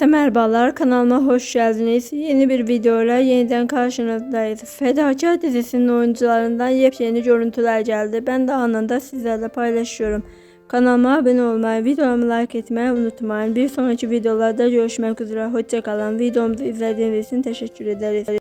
Herkese merhabalar kanalıma hoş geldiniz. Yeni bir videoyla yeniden karşınızdayız. Fedakar dizisinin oyuncularından yepyeni görüntüler geldi. Ben de anında sizlerle paylaşıyorum. Kanalıma abone olmayı, videomu like etmeyi unutmayın. Bir sonraki videolarda görüşmek üzere. Hoşçakalın. Videomuzu izlediğiniz için teşekkür ederiz.